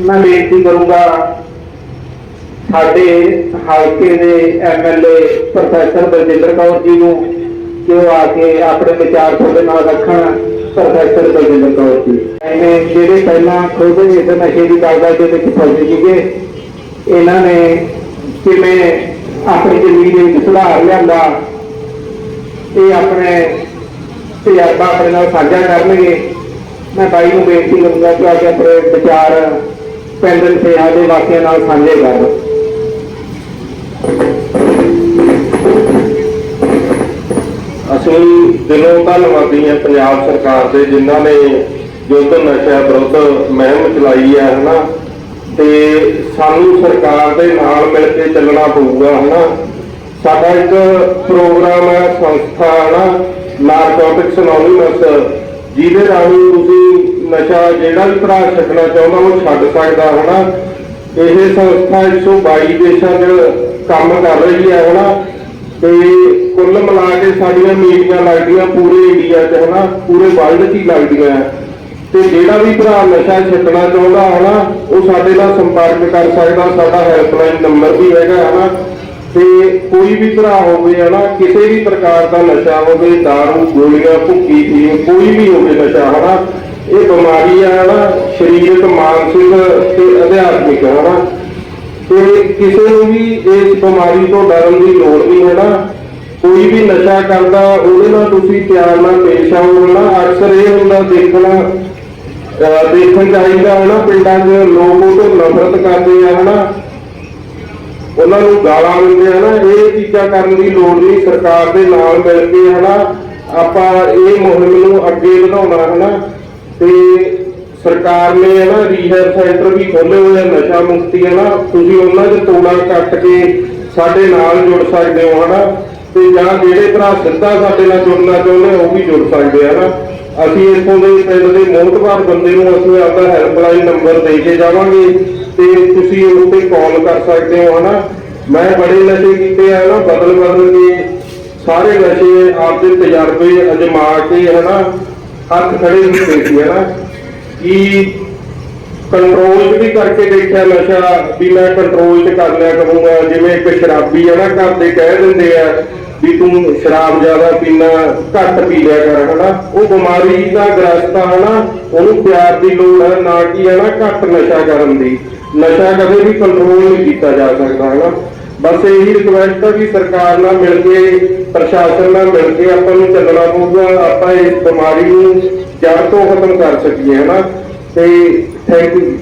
ਮੈਂ ਬੇਨਤੀ ਕਰੂੰਗਾ ਸਾਡੇ ਹਲਕੇ ਦੇ ਐਮਐਲਏ ਪ੍ਰੋਫੈਸਰ ਬਲਜਿੰਦਰ ਕੌਰ ਜੀ ਨੂੰ ਕਿ ਉਹ ਆ ਕੇ ਆਪਣੇ ਵਿਚਾਰ ਤੁਹਾਡੇ ਨਾਲ ਰੱਖਣ, ਪ੍ਰੋਫੈਸਰ ਬਲਜਿੰਦਰ ਕੌਰ ਜੀ। ਐਵੇਂ ਜਿਹੜੇ ਪਹਿਲਾਂ ਖੁਦ ਇਸ ਨਸ਼ੇ ਦੀ ਦਲਦਲ ਦੇ ਵਿੱਚ ਫਸੇ ਸੀਗੇ, ਇਹਨਾਂ ਨੇ ਕਿਵੇਂ ਆਪਣੀ ਜ਼ਿੰਦਗੀ ਦੇ ਵਿੱਚ ਸੁਧਾਰ ਲਿਆਂਦਾ, ਇਹ ਆਪਣੇ ਤਜਰਬਾ ਆਪਣੇ ਨਾਲ ਸਾਂਝਾ ਕਰਨਗੇ। ਮੈਂ ਬਾਈ ਨੂੰ ਬੇਨਤੀ ਕਰੂੰਗਾ ਕਿ ਆ ਕੇ ਆਪਣੇ ਵਿਚਾਰ ਪਿੰਡ ਸੇਹਾ ਦੇ ਵਾਸੀਆਂ ਨਾਲ ਸਾਂਝੇ ਕਰਨ ਅਸੀਂ ਦਿਲੋਂ ਧੰਨਵਾਦੀ ਹਾਂ ਪੰਜਾਬ ਸਰਕਾਰ ਦੇ, ਜਿਨ੍ਹਾਂ ਨੇ ਯੁੱਧ ਨਸ਼ਾ ਵਿਰੁੱਧ ਮੁਹਿੰਮ ਚਲਾਈ ਹੈ, ਹਨਾ? ਤੇ ਸਾਨੂੰ ਸਰਕਾਰ ਦੇ ਨਾਲ ਮਿਲ ਕੇ ਚੱਲਣਾ ਪਊਗਾ, ਹਨਾ? ਸਾਡਾ ਇੱਕ ਪ੍ਰੋਗਰਾਮ ਹੈ, ਸੰਸਥਾ, ਹਨਾ? ਨਾਰਕੋਟਿਕਸ ਅਨੋਨਿਮਸ ਜਿਹਦੇ ਰਾਹੀਂ ਤੁਸੀਂ ਨਸ਼ਾ ਜਿਹੜਾ ਵੀ ਭਰਾ ਛੱਡਣਾ ਚਾਹੁੰਦਾ, ਉਹ ਛੱਡ ਸਕਦਾ ਹਨਾ ਇਹ ਸੰਸਥਾ 122 ਦੇਸ਼ਾਂ 'ਚ ਕੰਮ ਕਰ ਰਹੀ ਹੈ ਹਨਾ ਤੇ ਕੁੱਲ ਮਿਲਾ ਕੇ ਸਾਡੀਆਂ ਮੀਟਿੰਗਾਂ ਲੱਗਦੀਆਂ ਪੂਰੇ ਇੰਡੀਆ 'ਚ ਹਨਾ ਪੂਰੇ ਵਰਲਡ 'ਚ ਹੀ ਲੱਗਦੀਆਂ ਤੇ ਜਿਹੜਾ ਵੀ ਭਰਾ ਨਸ਼ਾ ਛੱਡਣਾ ਚਾਹੁੰਦਾ ਹਨਾ ਉਹ ਸਾਡੇ ਨਾਲ ਸੰਪਰਕ ਕਰ ਸਕਦਾ। ਸਾਡਾ ਹੈਲਪਲਾਈਨ ਨੰਬਰ ਵੀ ਹੈਗਾ ਹਨਾ ਤੇ ਕੋਈ ਵੀ ਭਰਾ ਹੋਵੇ ਹਨਾ ਕਿਸੇ ਵੀ ਪ੍ਰਕਾਰ ਦਾ ਨਸ਼ਾ ਹੋਵੇ, ਦਾਰੂ, ਗੋਲੀਆਂ, ਭੁੱਕੀ ਫੀਮ ਕੋਈ ਵੀ ਹੋਵੇ ਨਸ਼ਾ ਹਨਾ ਇਹ ਬਿਮਾਰੀ ਆ ਹਨਾ ਸਰੀਰਕ, ਮਾਨਸਿਕ ਤੇ ਅਧਿਆਤਮਿਕ ਹਨਾ ਤੇ ਕਿਸੇ ਨੂੰ ਵੀ ਇਸ ਬਿਮਾਰੀ ਤੋਂ ਡਰਨ ਦੀ ਲੋੜ ਨਹੀਂ ਹੈ ਨਾ। ਕੋਈ ਵੀ ਨਸ਼ਾ ਕਰਦਾ, ਉਹਦੇ ਨਾਲ ਤੁਸੀਂ ਪਿਆਰ ਨਾਲ ਪੇਸ਼ ਆਓ ਨਾ। ਅਕਸਰ ਇਹ ਹੁੰਦਾ ਦੇਖਣਾ ਦੇਖਣ ਚਾਹੀਦਾ ਹੈ ਨਾ, ਪਿੰਡਾਂ 'ਚ ਲੋਕ ਉਹ ਤੋਂ ਨਫ਼ਰਤ ਕਰਦੇ ਆ, ਹਨਾ। ਉਹਨਾਂ ਨੂੰ ਗਾਲਾਂ ਦਿੰਦੇ ਹਨਾ ਇਹ ਚੀਜ਼ਾਂ ਕਰਨ ਦੀ ਲੋੜ ਨਹੀਂ, ਸਰਕਾਰ ਦੇ ਨਾਲ ਮਿਲ ਕੇ, ਹਨਾ। ਆਪਾਂ ਇਹ ਮੁਹਿੰਮ ਨੂੰ ਅੱਗੇ ਵਧਾਉਣਾ, ਹਨਾ। ਤੇ ਸਰਕਾਰ ਨੇ ਹਨਾ ਰੀਹੈਬ ਸੈਂਟਰ ਵੀ ਖੋਲੇ ਹੋਏ ਆ ਨਸ਼ਾ ਮੁਕਤੀ ਹੈ ਨਾ। ਤੁਸੀਂ ਉਹਨਾਂ 'ਚ ਤੋੜਾ ਕੱਟ ਕੇ ਸਾਡੇ ਨਾਲ ਜੁੜ ਸਕਦੇ ਹੋ ਹਨਾ? ਤੇ ਜਾਂ ਜਿਹੜੇ ਭਰਾ ਸਿੱਧਾ ਸਾਡੇ ਨਾਲ ਜੁੜਨਾ ਚਾਹੁੰਦੇ ਆ, ਉਹ ਵੀ ਜੁੜ ਸਕਦੇ ਆ ਨਾ ਅਸੀਂ ਇੱਥੋਂ ਦੇ ਪਿੰਡ ਦੇ ਮੋਹਤਬਾਰ ਬੰਦੇ ਨੂੰ ਅਸੀਂ ਆਪਦਾ ਹੈਲਪਲਾਈਨ ਨੰਬਰ ਦੇ ਕੇ ਜਾਵਾਂਗੇ ਤੇ ਤੁਸੀਂ ਉਸ ਤੇ ਕਾਲ ਕਰ ਸਕਦੇ ਹੋ ਹਨਾ? ਮੈਂ ਬੜੇ ਨਸ਼ੇ ਕੀਤੇ ਆ ਨਾ ਬਦਲ ਬਦਲ ਕੇ ਸਾਰੇ ਨਸ਼ੇ ਆਪਦੇ ਤਜਰਬੇ ਅਜਮਾ ਕੇ ਹਨਾ? ਹੱਥ ਖੜੇ ਹੁੰਦੇ ਸੀ ਹਨਾ ਕਿ ਕੰਟਰੋਲ ਵੀ ਕਰਕੇ ਦੇਖਿਆ ਨਸ਼ਾ, ਵੀ ਮੈਂ ਕੰਟਰੋਲ ਚ ਕਰ ਲਿਆ ਕਰੂੰਗਾ, ਜਿਵੇਂ ਇੱਕ ਸ਼ਰਾਬੀ ਹੈ ਨਾ, ਘਰ ਦੇ ਕਹਿ ਦਿੰਦੇ ਆ ਵੀ ਤੂੰ ਸ਼ਰਾਬ ਜ਼ਿਆਦਾ ਪੀਣਾ ਘੱਟ ਪੀ ਲਿਆ ਕਰ ਹਨਾ ਉਹ ਬਿਮਾਰੀ ਦਾ ਗ੍ਰਸਤ ਆ ਹਨਾ ਉਹਨੂੰ ਪਿਆਰ ਦੀ ਲੋੜ ਹੈ, ਨਾ ਕਿ ਹਨਾ ਘੱਟ ਨਸ਼ਾ ਕਰਨ ਦੀ। ਨਸ਼ਾ ਕਦੇ ਵੀ ਕੰਟਰੋਲ ਨਹੀਂ ਕੀਤਾ ਜਾ ਸਕਦਾ ਹਨਾ ਬਸ ਇਹੀ ਰਿਕਵੈਸਟ ਹੈ ਵੀ ਸਰਕਾਰ ਨਾਲ ਮਿਲ ਕੇ, ਪ੍ਰਸ਼ਾਸਨ ਨਾਲ ਮਿਲ ਕੇ ਆਪਾਂ ਨੂੰ ਚੱਲਣਾ ਪਊਗਾ, ਆਪਾਂ ਇਸ ਬਿਮਾਰੀ ਨੂੰ ਜੜ ਤੋਂ ਖਤਮ ਕਰ ਸਕੀਏ, ਹਨਾ? ਤੇ ਥੈਂਕ ਯੂ